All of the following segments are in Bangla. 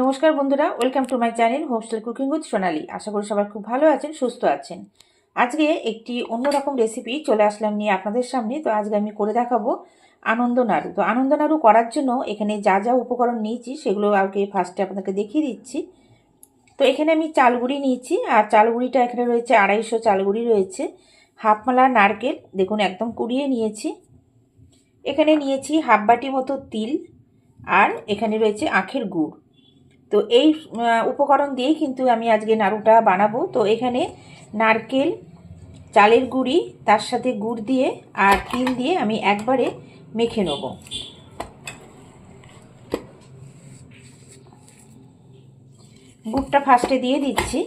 নমস্কার বন্ধুরা, welcome to my channel hostel cooking with Sonali. আশা করি সবাই খুব ভালো আছেন, সুস্থ আছেন। আজকে একটি অন্যরকম রেসিপি চলে আসলাম নিয়ে আপনাদের সামনে। তো আজকে আমি করে দেখাবো আনন্দ নাড়ু। তো আনন্দ নাড়ু করার জন্য এখানে যা যা উপকরণ নিয়েছি, সেগুলো আগে ফার্স্টে আপনাকে দেখিয়ে দিচ্ছি। তো এখানে আমি চালগুড়ি নিয়েছি, আর চালগুড়িটা এখানে রয়েছে আড়াইশো চালগুড়ি রয়েছে। হাফ মালা নারকেল, দেখুন একদম কুড়িয়ে নিয়েছি। এখানে নিয়েছি হাফ বাটি মতো তিল, আর এখানে রয়েছে আখের গুড়। তো এই উপকরণ দিয়েই কিন্তু আমি আজকে নাড়ুটা বানাবো। তো এখানে নারকেল, চালের গুঁড়ি, তার সাথে গুড় দিয়ে আর তিল দিয়ে আমি একবারে মেখে নেব। গুড়টা ফার্স্টে দিয়ে দিচ্ছি।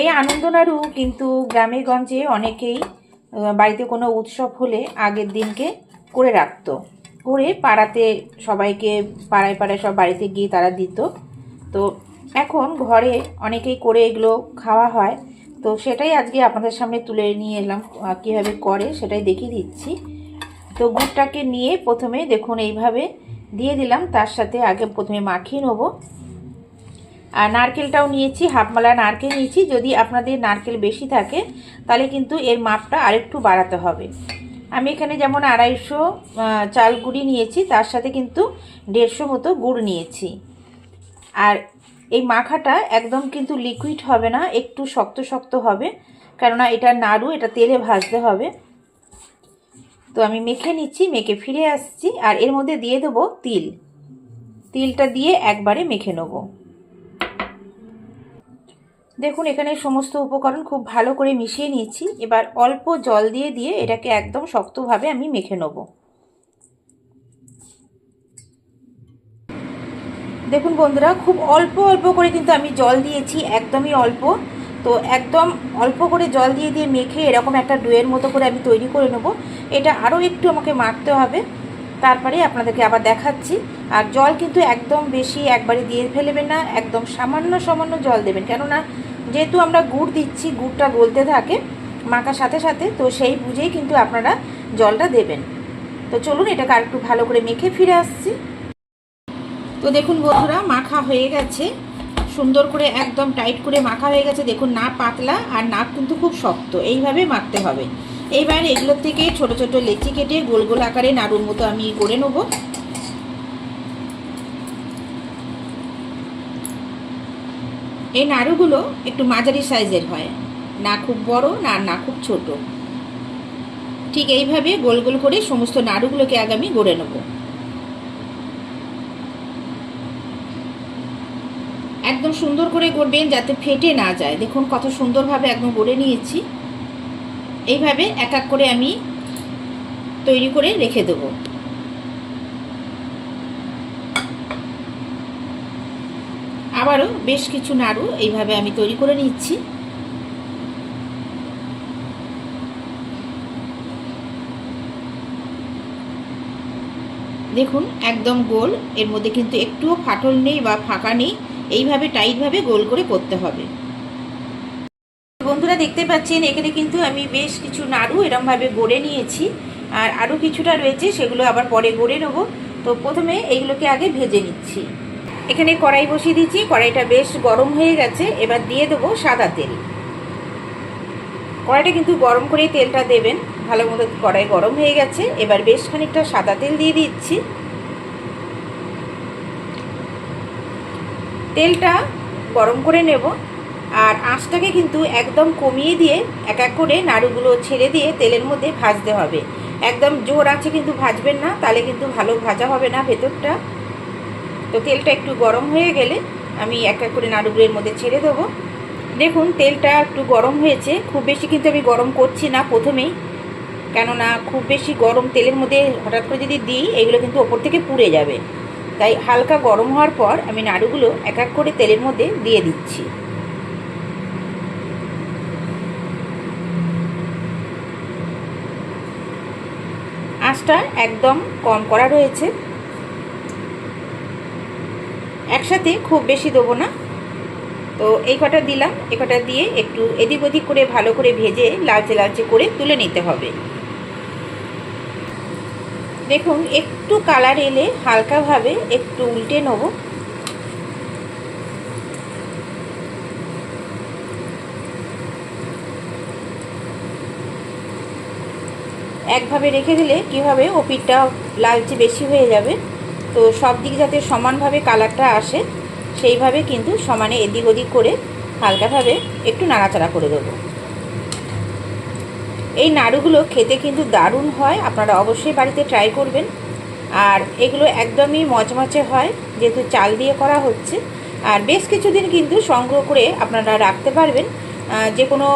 এই আনন্দ নাড়ু কিন্তু গ্রামে গঞ্জে অনেকেই বাড়িতে কোনো উৎসব হলে আগের দিনকে করে রাখতো। করে পাড়াতে সবাইকে, পাড়ায় পাড়ায় সব বাড়িতে গিয়ে তারা দিত। তো এখন ঘরে অনেকেই করে এগুলো খাওয়া হয়। তো সেটাই আজকে আপনাদের সামনে তুলে নিয়ে এলাম কীভাবে করে সেটাই দেখিয়ে দিচ্ছি। তো গুড়টাকে নিয়ে প্রথমে দেখুন এইভাবে দিয়ে দিলাম, তার সাথে আগে প্রথমে মাখিয়ে নেব। আর নারকেলটাও নিয়েছি হাফমালা নারকেল নিয়েছি। যদি আপনাদের নারকেল বেশি থাকে, তাহলে কিন্তু এর মাপটা আরেকটু বাড়াতে হবে। আমি এখানে যেমন আড়াইশো চাল গুঁড়ি নিয়েছি, তার সাথে কিন্তু দেড়শো মতো গুড় নিয়েছি। আর এই মাখাটা একদম কিন্তু লিকুইড হবে না, একটু শক্ত শক্ত হবে, কেননা এটা নাড়ু, এটা তেলে ভাজতে হবে। তো আমি মেখে নিচ্ছি, মেখে ফিরে আসছি, আর এর মধ্যে দিয়ে দেবো তিল। তিলটা দিয়ে একবারে মেখে নেব। দেখুন, এখানে সমস্ত উপকরণ খুব ভালো করে মিশিয়ে নিয়েছি। এবার অল্প জল দিয়ে দিয়ে এটাকে একদম শক্তভাবে আমি মেখে নেব। দেখুন বন্ধুরা, খুব অল্প অল্প করে কিন্তু আমি জল দিয়েছি, একদমই অল্প। তো একদম অল্প করে জল দিয়ে দিয়ে মেখে এরকম একটা ডোয়ের মতো করে আমি তৈরি করে নেব। এটা আরও একটু আমাকে মাখতে হবে। তারপরে আপনাদেরকে আবার দেখাচ্ছি। আর জল কিন্তু একদম বেশি একবারে দিয়ে ফেলবেন না, একদম সামান্য সামান্য জল দেবেন। কেননা যেহেতু আমরা গুড় দিচ্ছি, গুড়টা গলতে থাকে মাখার সাথে সাথে, তো সেই বুঝেই কিন্তু আপনারা জলটা দেবেন। তো চলুন এটাকে আরেকটু ভালো করে মেখে ফিরে আসছি। তো দেখুন বন্ধুরা, মাখা হয়ে গেছে। সুন্দর করে একদম টাইট করে মাখা হয়ে গেছে। দেখুন না পাতলা আর নাক কিন্তু খুব শক্ত। এইভাবে মাখতে হবে। এইবার এগুলোর থেকে ছোট ছোট লেচি কেটে গোল গোল আকারে নাড়ুর মতো আমি করে নেব। এই নাড়ুগুলো একটু মাঝারি সাইজের হয়। না খুব বড়, না না খুব ছোট। ঠিক এইভাবে গোল গোল করে সমস্ত নাড়ুগুলোকে আগে আমি গড়ে নেব। একদম সুন্দর করে গড়বেন যাতে ফেটে না যায়। দেখুন কত সুন্দরভাবে একদম গড়ে নিয়েছি। এইভাবে এক এক করে আমি তৈরি করে রেখে দেবো। আবারও বেশ কিছু নাড়ু এইভাবে আমি তৈরি করে নিচ্ছি। দেখুন, একদম গোল। এর মধ্যে কিন্তু একটুও ফাটল নেই বা ফাঁকা নেই। এইভাবে টাইটভাবে গোল করে করতে হবে। বন্ধুরা, দেখতে পাচ্ছেন, এখানে কিন্তু আমি বেশ কিছু নাড়ু এরমভাবে গড়ে নিয়েছি। আর আরও কিছুটা রয়েছে, সেগুলো আবার পরে গড়ে নেব। তো প্রথমে এইগুলোকে আগে ভেজে নিচ্ছি। এখানে কড়াই বসিয়ে দিচ্ছি কড়াইটা বেশ গরম হয়ে গেছে। এবার দিয়ে দেবো সাদা তেল। কড়াইটা কিন্তু গরম করে তেলটা দেবেন। ভালো মতো কড়াই গরম হয়ে গেছে। এবার বেশ খানিকটা সাদা তেল দিয়ে দিচ্ছি। তেলটা গরম করে নেব। আর আঁচটাকে কিন্তু একদম কমিয়ে দিয়ে এক এক করে নাড়ুগুলো ছেড়ে দিয়ে তেলের মধ্যে ভাজতে হবে। একদম জোর আছে কিন্তু ভাজবেন না। তাহলে কিন্তু ভালো ভাজা হবে না ভেতরটা। তো তেলটা একটু গরম হয়ে গেলে আমি এক এক করে নাড়ুগুলোর মধ্যে ছেড়ে দেবো। দেখুন, তেলটা একটু গরম হয়েছে। খুব বেশি কিন্তু আমি গরম করছি না প্রথমেই। কেননা খুব বেশি গরম তেলের মধ্যে হঠাৎ করে যদি দিই, এগুলো কিন্তু ওপর থেকে পুড়ে যাবে। তাই হালকা গরম হওয়ার পর আমি নাড়ুগুলো এক এক করে তেলের মধ্যে দিয়ে দিচ্ছি। আঁচটা একদম কম করা রয়েছে। একসাথে খুব বেশি দেবো না। তো এই কটা দিলাম, এ কটা দিয়ে একটু এদিক ওদিক করে ভালো করে ভেজে লালচে লালচে করে তুলে নিতে হবে। দেখুন, একটু কালার এলে হালকাভাবে একটু উল্টে নেব। একভাবে রেখে দিলে কীভাবে হবে ও পিঠটা লালচে বেশি হয়ে যাবে। তো সব দিক যাতে সমানভাবে কালারটা আসে, সেইভাবে কিন্তু সমানে এদিক ওদিক করে হালকাভাবে একটু নাড়াচাড়া করে দেবো। এই নাড়ুগুলো খেতে কিন্তু দারুণ হয়, আপনারা অবশ্যই বাড়িতে ট্রাই করবেন। আর এগুলো একদমই মচমচে হয়, যেহেতু চাল দিয়ে করা হচ্ছে। আর বেশ কিছুদিন কিন্তু সংগ্রহ করে আপনারা রাখতে পারবেন যে কোনো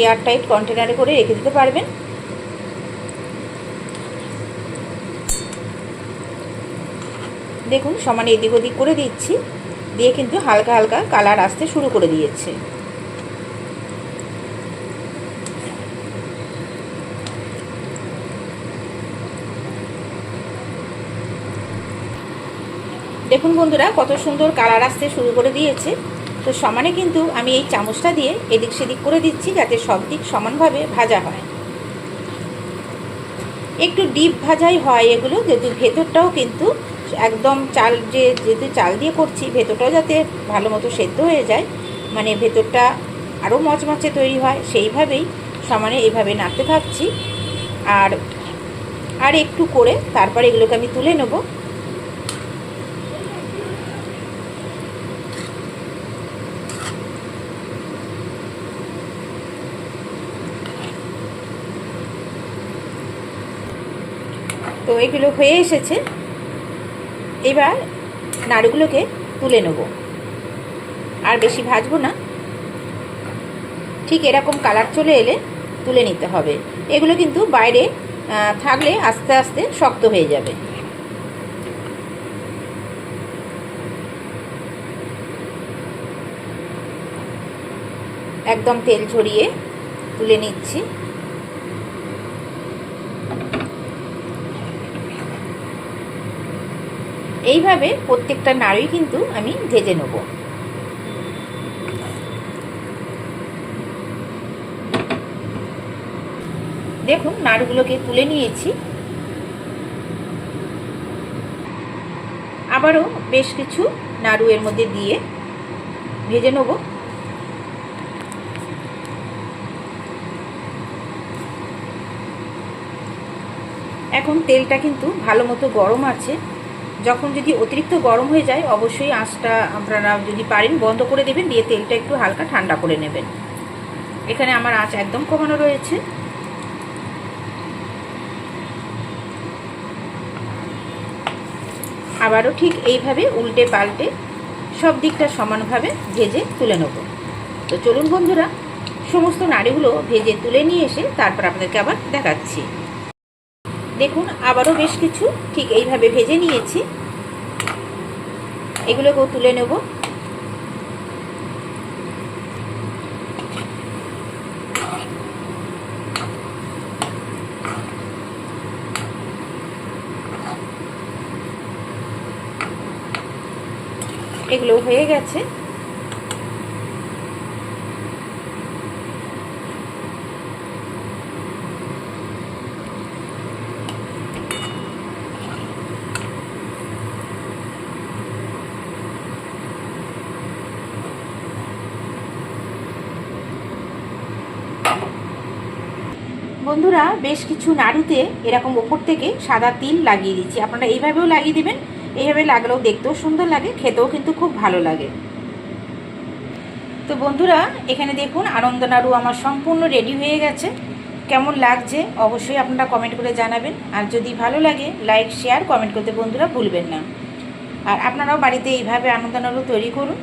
এয়ারটাইট কন্টেনারে করে রেখে দিতে পারবেন। দেখুন, সমানে এদিক ওদিক করে দিচ্ছি। দিয়ে কিন্তু হালকা হালকা কালার আসতে শুরু করে দিয়েছে। দেখুন বন্ধুরা, কত সুন্দর কালার আসতে শুরু করে দিয়েছে। তো সমানে কিন্তু আমি এই চামচটা দিয়ে এদিক সেদিক করে দিচ্ছি যাতে সব দিক সমানভাবে ভাজা হয়। একটু ডিপ ভাজাই হয় এগুলো, যেহেতু ভেতরটাও কিন্তু একদম চাল যে যেহেতু চাল দিয়ে করছি ভেতরটাও যাতে ভালো মতো সেদ্ধ হয়ে যায় মানে ভেতরটা আরও মচমচে তৈরি হয়, সেইভাবেই সমানে এইভাবে নাড়তে থাকছি আর আর একটু করে তারপরে এগুলোকে আমি তুলে নেব। তো এগুলো হয়ে এসেছে। এবার নাড়ুগুলোকে তুলে নেব। আর বেশি ভাজবো না। ঠিক এরকম কালার চলে এলে তুলে নিতে হবে। এগুলো কিন্তু বাইরে থাকলে আস্তে আস্তে শক্ত হয়ে যাবে। একদম তেল ছড়িয়ে তুলে নিচ্ছি। এইভাবে প্রত্যেকটা নাড়ুই কিন্তু আমি ভেজে নেব। দেখুন, নাড়ুগুলোকে তুলে নিয়েছি। আবারও বেশ কিছু নাড়ু এর মধ্যে দিয়ে ভেজে নেব। এখন তেলটা কিন্তু ভালো মতো গরম আছে। যখন যদি অতিরিক্ত গরম হয়ে যায়, অবশ্যই আঁচটা আপনারা যদি পারেন বন্ধ করে দেবেন, দিয়ে তেলটা একটু হালকা ঠান্ডা করে নেবেন। এখানে আমার আঁচ একদম কমানো রয়েছে। আবারও ঠিক এইভাবে উল্টে পাল্টে সব দিকটা সমানভাবে ভেজে তুলে নেব। তো চলুন বন্ধুরা, সমস্ত নাড়িগুলো ভেজে তুলে নিয়ে এসে তারপর আপনাদেরকে আবার দেখাচ্ছি। দেখুন আবারও বেশ কিছু ঠিক এইভাবে ভেজে নিয়েছি। এগুলোকেও তুলে নেব। এগুলো হয়ে গেছে। বন্ধুরা, বেশ কিছু নাড়ুতে এরকম ওপর থেকে সাদা তিল লাগিয়ে দিচ্ছি। আপনারা এইভাবেও লাগিয়ে দেবেন, এইভাবে লাগলেও দেখতেও সুন্দর লাগে, খেতেও কিন্তু খুব ভালো লাগে। তো বন্ধুরা, এখানে দেখুন আনন্দ নাড়ু আমার সম্পূর্ণ রেডি হয়ে গেছে। কেমন লাগছে অবশ্যই আপনারা কমেন্ট করে জানাবেন। আর যদি ভালো লাগে লাইক শেয়ার কমেন্ট করতে বন্ধুরা ভুলবেন না। আর আপনারাও বাড়িতে এইভাবে আনন্দ নাড়ু তৈরি করুন।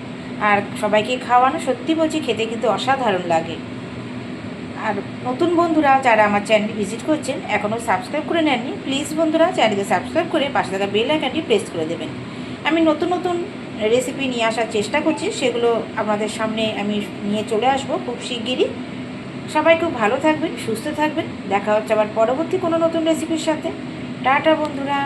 আর সবাইকে খাওয়ানো, সত্যি বলছি, খেতে কিন্তু অসাধারণ লাগে। আর নতুন বন্ধুরা যারা আমার চ্যানেল ভিজিট করছেন, এখনও সাবস্ক্রাইব করে নেননি প্লিজ বন্ধুরা চ্যানেলকে সাবস্ক্রাইব করে পাশে থাকা বেল আইকনটি প্রেস করে দেবেন। আমি নতুন নতুন রেসিপি নিয়ে আসার চেষ্টা করছি, সেগুলো আপনাদের সামনে আমি নিয়ে চলে আসব খুব শিগগিরই। সবাই খুব ভালো থাকবেন, সুস্থ থাকবেন। দেখা হচ্ছে আবার পরবর্তী কোনো নতুন রেসিপির সাথে। টাটা বন্ধুরা।